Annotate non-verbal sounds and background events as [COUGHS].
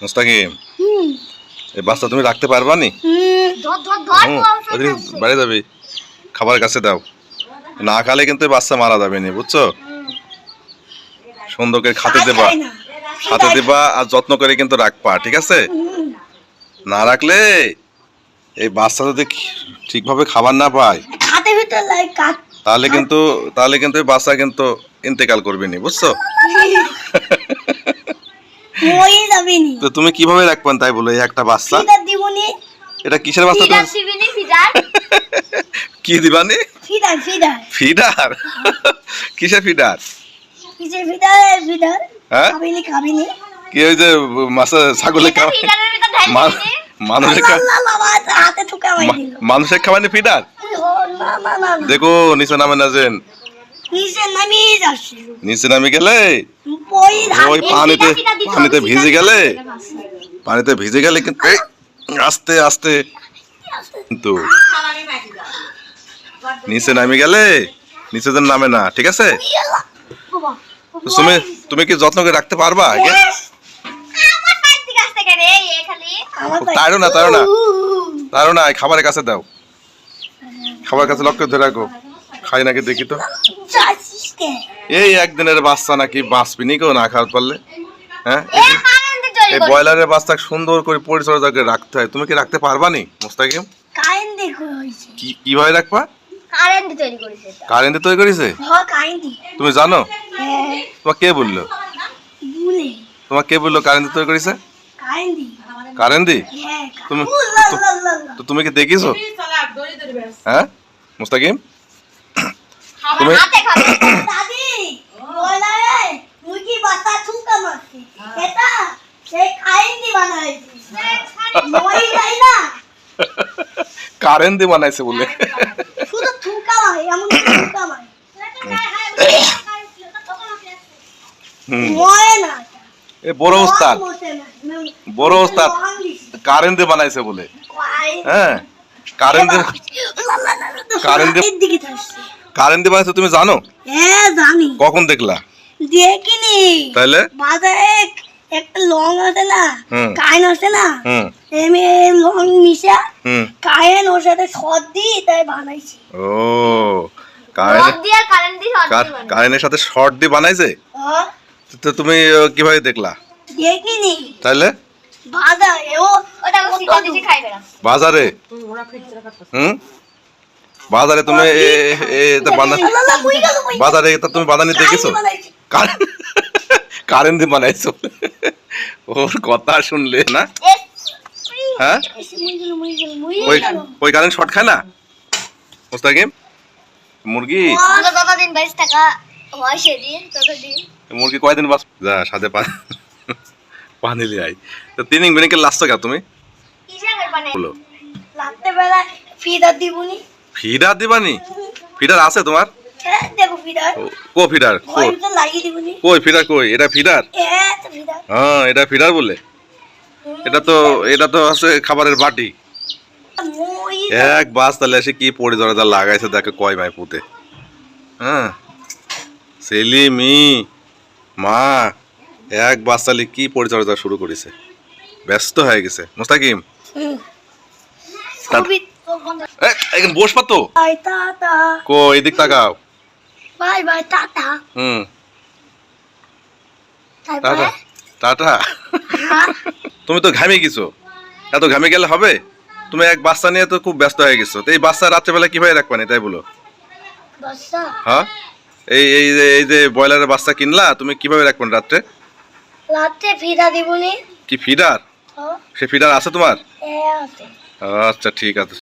মুস্তাকিম এই বাচ্চা তুমি রাখতে পারবা নি? হুম। ধর ধর ধর হুম, ওদিকে যাবি খাবার কাছে দাও। না খালে কিন্তু বাচ্চা মারা যাবে নি বুঝছ? সুন্দর করে খাতে দেবা খাতে দেবা আর যত্ন করে কিন্তু রাখবা ঠিক আছে? না রাখলে এই বাচ্চা যদি ঠিকভাবে খাবার না পায় তাহলে কিন্তু তাহলে কিন্তু এই বাচ্চা কিন্তু ইন্তেকাল করবে নি বুঝছ? [LAUGHS] মরে যাবে নি। তো তুমি কীভাবে রাখবেন তাই বলো এই একটা বাচ্চা? ফিডার দিবনি। এটা কিসের বাচ্চা ফিডার তুমি ফিডার কি দিবানি? ফিডার ফিডার ফিডার কিসের ফিডার কিসের ফিডার ফিডার হ্যাঁ? খাবিনি খাবিনি কি ওই যে মাসা ছাগলের মা- মানুষের মানুষের খাওয়ানি ফিডার। দেখো নিচে নামে না যেন। নিচে নামিয়ে নিচে নামে গেলে? ওই পানিতে পানিতে ভিজে গেলে? পানিতে ভিজে গেলে কিন্তু আস্তে আস্তে। কিন্তু নিচে নামে গেলে নিচে যেন নামে না ঠিক আছে? তুমি তুমি কি যত্ন করে রাখতে পারবা? তাড়ো না তাড়ো না। তাড়ো না খাবারের কাছে দাও। খাবার কাছে লক্ষ্য ধরে রাখো। খাই নাকি দেখি তো? এই একদিনের বাচ্চা নাকি বাঁচবি নি কেউ না খাওয়ার পারলে? হ্যাঁ? এই ব্রয়লারের বাচ্চা সুন্দর করে পরিচর্যা করে রাখতে হয়। তুমি কি রাখতে পারবা নি মুস্তাকিম। কি কীভাবে রাখবা? কারেন্টে তৈরি করেছে। তুমি জানো? হ্যাঁ, তোমার কে বলল? ভুলে। তোমার কে বলল কারেন্টে তৈরি করেছে? কারেন্টে। কারেন্ট? দি হ্যাঁ, তুমি-। তো তুমি কি দেখিছো? হ্যাঁ? মুস্তাকিম? তুমি। [COUGHS] দাদি, এটা সেই কারেন্টে বানাইছে। মরে যায় না, [LAUGHS] কারেন্ট দিয়ে বানাইছে বলে। শুধু ঠুকা মারে, এমন ঠুকা মারে। মরে না। এ বড় ওস্তাদ। না। বড় ওস্তাদ মহান কারেন্ট দিয়ে বানাইছে বলে। হ্যাঁ কারেন্ট দিয়ে কারেন্ট দিয়ে-। কারেন্ট দিয়ে বানাইছে তুমি জানো? হ্যাঁ জানি। কখন দেখলা? দেখিনি। তাইলে? বাজারে একটা লং আছে না। কাইন আছে না হুম। এমনি লং মিশা হুম। কায়েন ওর সাথে সদ দিই তাই বানাইছি। ও দিয়ে দিয়ে কারেন্টের সাথে শর্ট দিয়ে বানাইছে? তো তুমি কীভাবে দেখলা? দেখিনি। তাইলে? বাজারে ও ওটা বাজারে? হুম? বাজারে তুমি বাজারে তুমি বানানি দেখেছ? কারেন্ট কারেন্ট দিয়ে বানাইছো। ওর কথা শুনলে না? হ্যাঁ? ওই ওই কারেন্ট শর্ট খায় না? মুস্তাকিম? মুরগি? ততদিন বাইশ টাকা হয় সেদিন ততদিন। মুরগি কয়দিন বাস যা সাথে পা পানি লিয়াই তো তিন মিনিটকে লাস্ট কা তুমি? বলো রাত্রে বেলা। ফিদার দিবনি। ফিডার দিবানি? ফিডার আছে তোমার? হ্যাঁ কো ফিডার কই ফিডার কই? এটা ফিডার? হ্যাঁ হ্যাঁ এটা ফিডার বলে। এটা তো এটা তো আছে খাবারের বাটি। এক বাস তাহলে এসে কি পরিচর্যা লাগাইছে দেখে কয় ভাই পুঁতে। হ্যাঁ? সেলি মি মা এক বাস তাহলে কি পরিচর্যা শুরু করেছে? ব্যস্ত হয়ে গেছে। মুস্তাকিম? এখানে বসবা তো। কো এদিক তাকাও। Bye bye tata. হুম। Tata tata. হ্যাঁ, তুমি তো ঘামে গেছো। এত ঘামে গেলে হবে? তুমি এক বাচ্চা নিয়ে তো খুব ব্যস্ত হয়ে গেছো। তো এই বাচ্চা রাত্রেবেলা কীভাবে রাখবানি তাই বলো। হ্যাঁ? এই এই যে এই যে ব্রয়লারের বাচ্চা কিনলা তুমি কীভাবে রাখবেন রাত্রে? রাতে ফিদা দিবনি কি ফিডার? সে ফিডার আছে তোমার? আচ্ছা ঠিক আছে।